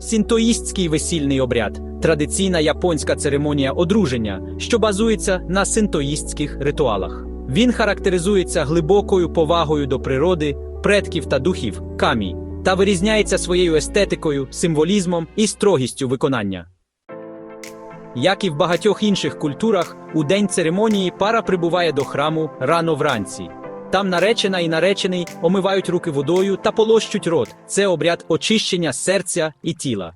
Синтоїстський весільний обряд традиційна японська церемонія одруження, що базується на синтоїстських ритуалах. Він характеризується глибокою повагою до природи, предків та духів камі та вирізняється своєю естетикою, символізмом і строгістю виконання. Як і в багатьох інших культурах, у день церемонії пара прибуває до храму рано вранці. Там наречена і наречений омивають руки водою та полощуть рот. Це обряд очищення серця і тіла.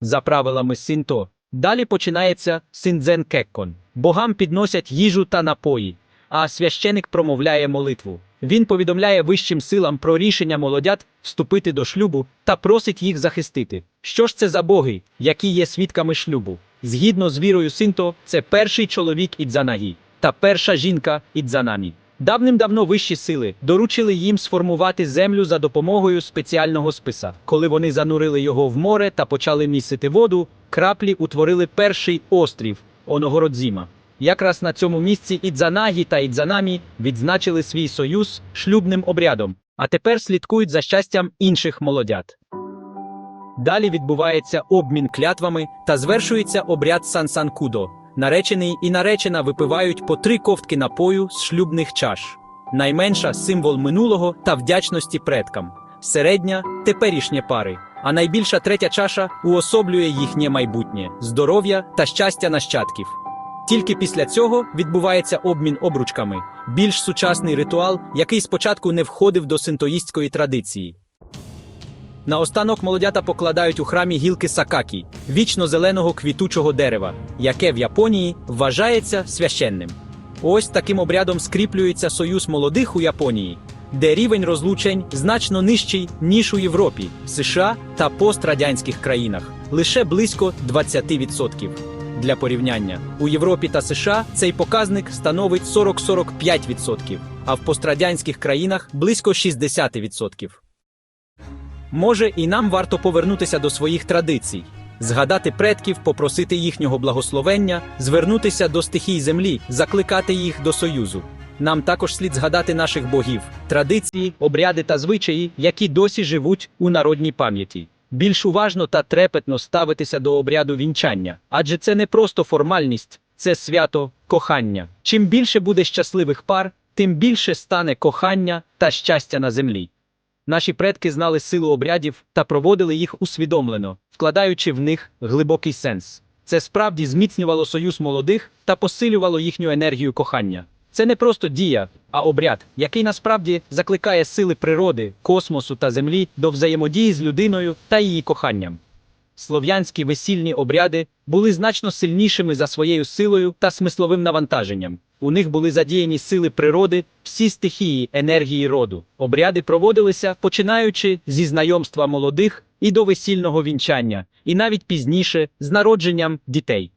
За правилами синто. Далі починається синдзен кеккон. Богам підносять їжу та напої, а священик промовляє молитву. Він повідомляє вищим силам про рішення молодят вступити до шлюбу та просить їх захистити. Що ж це за боги, які є свідками шлюбу? Згідно з вірою синто, це перший чоловік Ідзанагі та перша жінка Ідзанамі. Давним-давно вищі сили доручили їм сформувати землю за допомогою спеціального списа. Коли вони занурили його в море та почали місити воду, краплі утворили перший острів Оногородзіма. Якраз на цьому місці Ідзанагі та Ідзанамі відзначили свій союз шлюбним обрядом, а тепер слідкують за щастям інших молодят. Далі відбувається обмін клятвами та звершується обряд Сансанкудо. Наречений і наречена випивають по три ковтки напою з шлюбних чаш. Найменша символ минулого та вдячності предкам, середня теперішнє пари, а найбільша третя чаша уособлює їхнє майбутнє, здоров'я та щастя нащадків. Тільки після цього відбувається обмін обручками, більш сучасний ритуал, який спочатку не входив до синтоїстської традиції. Наостанок молодята покладають у храмі гілки сакакі, вічно зеленого квітучого дерева, яке в Японії вважається священним. Ось таким обрядом скріплюється союз молодих у Японії, де рівень розлучень значно нижчий, ніж у Європі, США та пострадянських країнах, лише близько 20%. Для порівняння, у Європі та США цей показник становить 40-45%, а в пострадянських країнах близько 60%. Може, і нам варто повернутися до своїх традицій, згадати предків, попросити їхнього благословення, звернутися до стихій землі, закликати їх до союзу. Нам також слід згадати наших богів, традиції, обряди та звичаї, які досі живуть у народній пам'яті. Більш уважно та трепетно ставитися до обряду вінчання, адже це не просто формальність, це свято кохання. Чим більше буде щасливих пар, тим більше стане кохання та щастя на землі. Наші предки знали силу обрядів та проводили їх усвідомлено, вкладаючи в них глибокий сенс. Це справді зміцнювало союз молодих та посилювало їхню енергію кохання. Це не просто дія, а обряд, який насправді закликає сили природи, космосу та землі до взаємодії з людиною та її коханням. Слов'янські весільні обряди були значно сильнішими за своєю силою та смисловим навантаженням. У них були задіяні сили природи, всі стихії енергії роду. Обряди проводилися починаючи зі знайомства молодих і до весільного вінчання, і навіть пізніше з народженням дітей.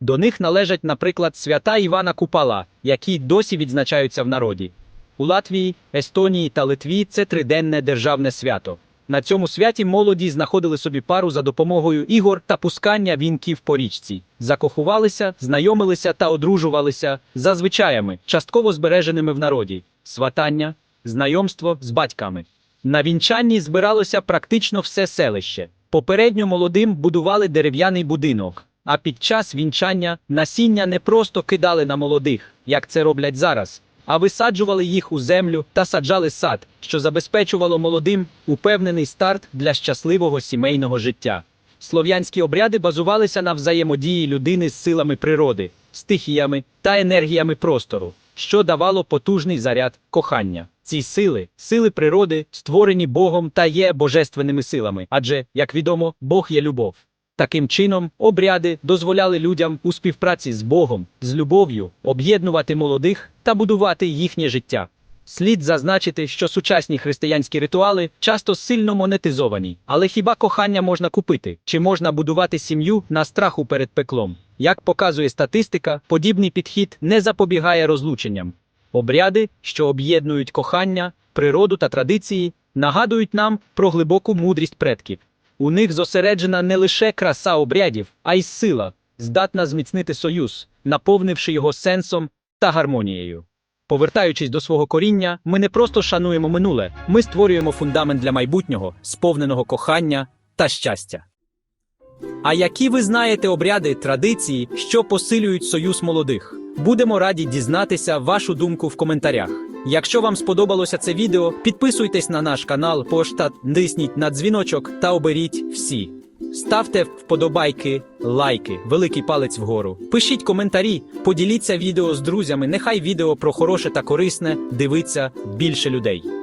До них належать, наприклад, свята Івана Купала, які досі відзначаються в народі. У Латвії, Естонії та Литві це триденне державне свято. На цьому святі молоді знаходили собі пару за допомогою ігор та пускання вінків по річці, закохувалися, знайомилися та одружувалися за звичаями, частково збереженими в народі, сватання, знайомство з батьками. На вінчанні збиралося практично все селище. Попередньо молодим будували дерев'яний будинок, а під час вінчання насіння не просто кидали на молодих, як це роблять зараз, а висаджували їх у землю та саджали сад, що забезпечувало молодим упевнений старт для щасливого сімейного життя. Слов'янські обряди базувалися на взаємодії людини з силами природи, стихіями та енергіями простору, що давало потужний заряд кохання. Ці сили, сили природи, створені Богом та є божественними силами, адже, як відомо, Бог є любов. Таким чином, обряди дозволяли людям у співпраці з Богом, з любов'ю, об'єднувати молодих та будувати їхнє життя. Слід зазначити, що сучасні християнські ритуали часто сильно монетизовані, але хіба кохання можна купити? Чи можна будувати сім'ю на страху перед пеклом? Як показує статистика, подібний підхід не запобігає розлученням. Обряди, що об'єднують кохання, природу та традиції, нагадують нам про глибоку мудрість предків. У них зосереджена не лише краса обрядів, а й сила, здатна зміцнити союз, наповнивши його сенсом та гармонією. Повертаючись до свого коріння, ми не просто шануємо минуле, ми створюємо фундамент для майбутнього, сповненого кохання та щастя. А які ви знаєте обряди, традиції, що посилюють союз молодих? Будемо раді дізнатися вашу думку в коментарях. Якщо вам сподобалося це відео, підписуйтесь на наш канал, пошта, тисніть на дзвіночок та оберіть всі. Ставте вподобайки, лайки, великий палець вгору. Пишіть коментарі, поділіться відео з друзями. Нехай відео про хороше та корисне дивиться більше людей.